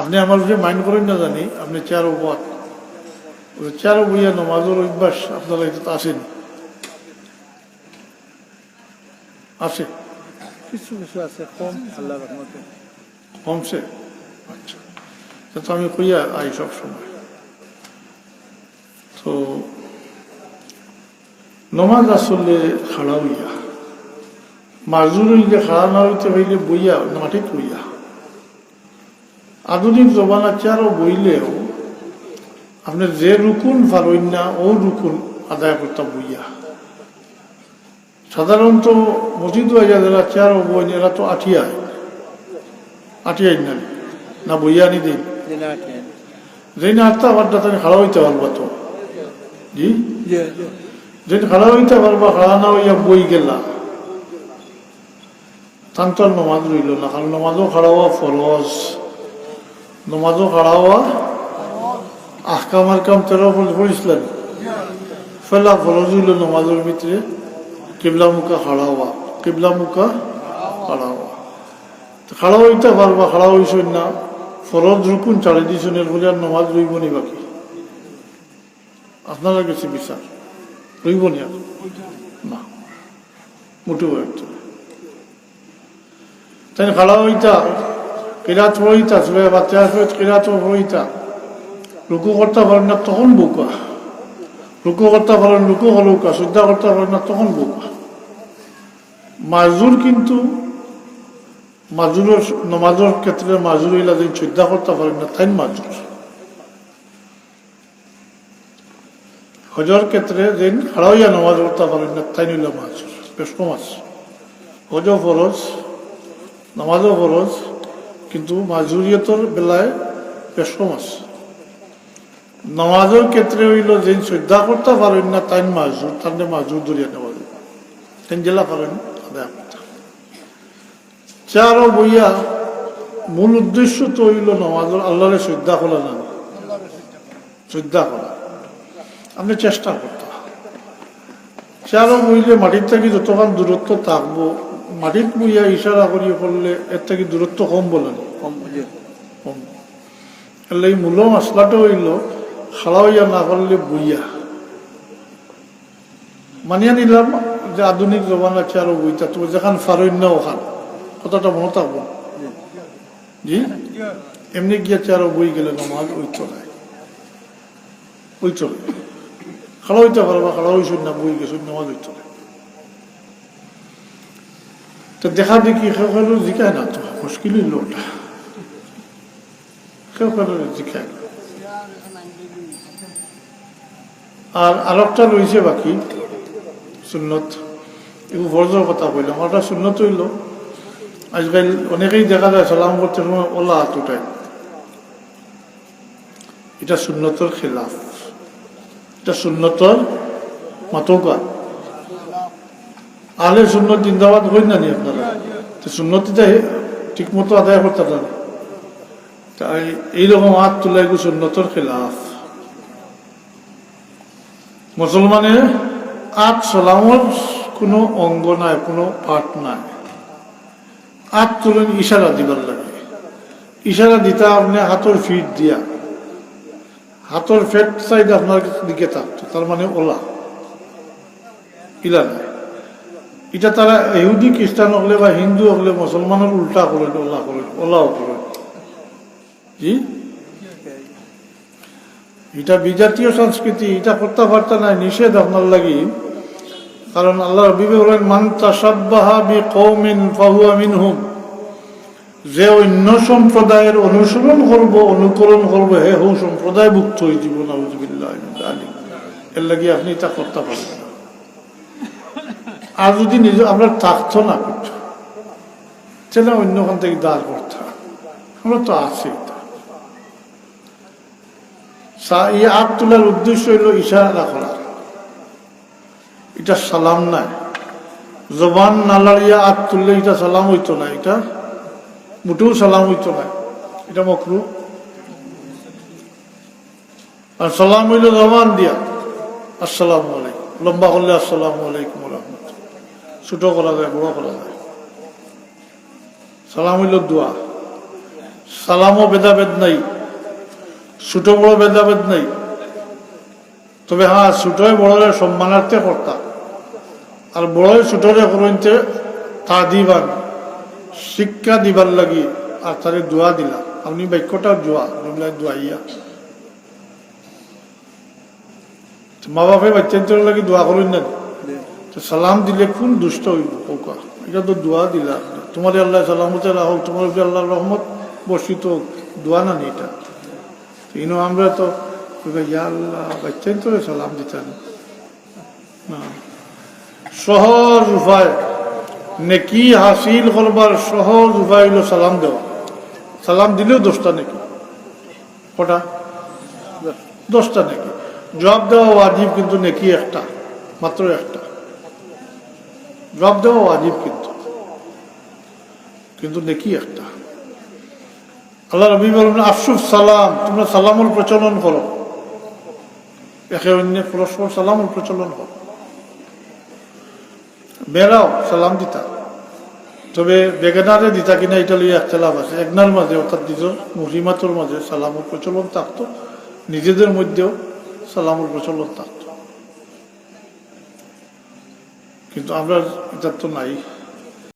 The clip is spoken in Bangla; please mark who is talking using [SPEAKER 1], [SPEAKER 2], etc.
[SPEAKER 1] আপনি আমার উপরে মাইন্ড করেন না জানি আপনি চেয়ার উপর। চেয়ার বইয়া নমাজের অভ্যাস আপনারা তো আসেন। আসে
[SPEAKER 2] কিছু কিছু আছে কম আল্লাহ রহমতে।
[SPEAKER 1] কমছে আচ্ছা। তা আমি কইয়া আই সব সময়। তো নমাজ আসলে খাড়া হইয়া মাজুর হইলে খাড়া না হইতে হইলে বইয়া মাটিত হইয়া আধুনিক জমানা চেয়ারও বইলেও আপনি যে রুকুন পারইন না ও রুকুন আদায় করতাম বইয়া। সাধারণত মসজিদ হইয়া যারা চেয়ারও বই এরা তো আঠিয়ায়। আঠিয়াই না না বইয়া নি দিন।
[SPEAKER 2] আঠেন
[SPEAKER 1] যেন আটটা আবার তাহলে খাড়া হইতে পারবা তো। জি?
[SPEAKER 2] যে যে
[SPEAKER 1] যেন খাড়া হইতে পারবা খাড়া না হইয়া বই গেলা। তান তো আর নমাজ রইল না কারণ নমাজও খাড়া হওয়া ফরজ। নমাজও খাড়া হওয়া আহকাম আহকাম তেরো পড়িছিলেন ফেলা ফরজ হইল নমাজের ভিতরে কিবলা মুখা খাড়া হওয়া কিবলা মুখা খাড়া হওয়া খাড়া হইতে পারবা খাড়া হইছেন না। ফরজ রুকুন চাড়ি এর বলে আর নমাজ রইব নি বাকি। আপনারা গেছে বিচার। রইব নি আর? না। মোটেও একটা। তাই খাড়া হইতা কিরাত হইতা সুরে বাচ্চা সহিত কিরাত হইতা রুকু করতে পারেন না তখন বোকা। রুকু করতে পারেন রুকু হলুকা শ্রদ্ধা করতে পারেন না তখন বোকা। মাজুর কিন্তু মাজুরের নমাজের ক্ষেত্রে মাজুর হইলা যে শ্রদ্ধা করতে পারেন না তাই মাজুর হজর ক্ষেত্রে যে খাড়াইয়া নমাজ পড়তে পারেন না তাই নিল মাজুর বেশ কম হজ ফরজ নামাজও ফরজ কিন্তু মাজুরিয়তর বেলায় বেশ কম আছে। নামাজের ক্ষেত্রে হইল যে শ্রদ্ধা করতে পারেন না তাই মাজুর, তার মাজুর ধরিয়া নেওয়া যাবে তাই জেলা পারেন চারও বইয়া মূল উদ্দেশ্য তো হইল নামাজের আল্লাহরে শ্রদ্ধা করা না। শ্রদ্ধা করা। আপনি চেষ্টা করতে চারও বইলে মাটির থেকে যতক্ষণ দূরত্ব থাকব মাটির বইয়া ইশারা করিয়ে পড়লে এর থেকে দূরত্ব কম বলেন
[SPEAKER 2] কম যে
[SPEAKER 1] কম। এলে এই মূল মশলাটা হইল খাড়া হইয়া না পারলে বইয়া। মানিয়া নিলাম যে আধুনিক জমানা চেয়ারও বইতা তো যেখান ফারইন না ওখান। কথাটা মনে থাকব জি। এমনি গিয়া চেয়ারও বই গেলে নমাজ ওই চলায় ওই চলে। খাড়া হইতে পারবা খাড়া হইছুন না বই গেছুন নমাজ ওই চলে। তো দেখা দেখি কেউ জিকায় না তো মুশকিল হইল ওটা জিকায় না আর আরেকটা রয়েছে বাকি, সুন্নত। এগুলো ফরজের কথা বললাম ওটা সুন্নত হইল। আজকাল অনেকেই দেখা যায় সালাম করতে সময় ওলা হাত উঠায়। এটা সুন্নতর খেলাফ। এটা সুন্নতর মাতকা আলে সুন্নত জিন্দাবাদ হই না নি আপনারা? তো সুন্নতিটা ঠিক মতো আদায় করতে পারেন। তাই এইরকম হাত তুলে এগুলো সুন্নতর খেলাফ। মুসলমানের আট সালামর কোনো অঙ্গ নাই, কোনো পাঠ নাই। আট তুলেন ইশারা দিবার লাগে। ইশারা দিতে আপনি হাতর ফিট দিয়া। হাতর ফেট সাইড আপনার দিকে থাকতো, তার মানে ওলা। ইলা নাই এটা তারা ইহুদি খ্রিস্টান হলে বা হিন্দু হলে মুসলমানের উল্টা করে ওলা করে ওলাও করে জি? এটা বিজাতীয় সংস্কৃতি, এটা করতে পারতে না নিষেধ আপনার লাগি। কারণ আল্লাহ বিবে বলেন, মান তাসাব্বাহা বি কৌমিন ফাহুয়া মিনহুম। যে অন্য সম্প্রদায়ের অনুসরণ করব, অনুকরণ করব, হে হৌ সম্প্রদায় ভুক্ত হয়ে যাব নাউজুবিল্লাহ এর লাগি আপনি এটা করতে পারবেন আর যদি নিজ আমরা থাকতো না কিছু, তাহলে অন্যখান থেকে দাঁড় করতে। আমরা তো আছি এই হাত তোলার উদ্দেশ্য হইল ইশারা করা। এটা সালাম নাই জবান নালাড়িয়া হাত তুললে এটা সালাম হইতো না, এটা মোটেও সালাম হইতো না। এটা মকরু। আর সালাম হইল জবান দিয়া। আসসালামু আলাইকুম। লম্বা করলে আসসালামু আলাইকুম। ছোট করা যায়, বড় করা যায়। সালাম হইল দোয়া। সালামও ভেদাভেদ নাই, ছোট বড় ভেদাভেদ নাই। তবে হ্যাঁ ছোটই বড়রে সম্মানার্থে কর্তা। আর বড়ই ছোটরে করতে তা দিবান শিক্ষা দিবার লাগি আর তারে দোয়া দিলা। আপনি বাক্যটা দোয়া বললে দোয়াইয়া। মা বাপে বাচ্চান্তর লাগি দোয়া করুন না তো সালাম দিলে কোন দুষ্ট হইব কৌকা এটা তো দোয়া দিলা। তোমার আল্লাহ সালামতে রাখো তোমার আল্লাহ রহমত বর্ষিত হোক। দোয়া না নি এটা। তো ইনো আমরা তো আল্লাহ বাচ্চান্তরে সালাম দিতাম। না। সহজ উপায় নেকি হাসিল করবার সহজ উপায় হলো সালাম দেওয়া। সালাম দিলেও দোষটা নাকি? কটা? দশটা নাকি? জবাব দেওয়া ওয়াজিব, কিন্তু নেকি একটা, মাত্র একটা। জবাব দেওয়া ওয়াজিব কিন্তু। কিন্তু নেকি একটা। আল্লাহ রবি বলবেন আফসুফ সালাম, তোমরা সালামুল প্রচলন করো। একে অন্য পরস্পর সালামুল প্রচলন করো। বেড়াও, সালাম দিতা। তবে বেগানারে দিতা কিনা এটা লইয়া একতলাফ আছে। একনার মাঝে অর্থাৎ নিজ মহিমাতর মাঝে সালামুর প্রচলন থাকতো, নিজেদের মধ্যেও সালামুর প্রচলন থাকতো। কিন্তু আমরা এটা তো নাই।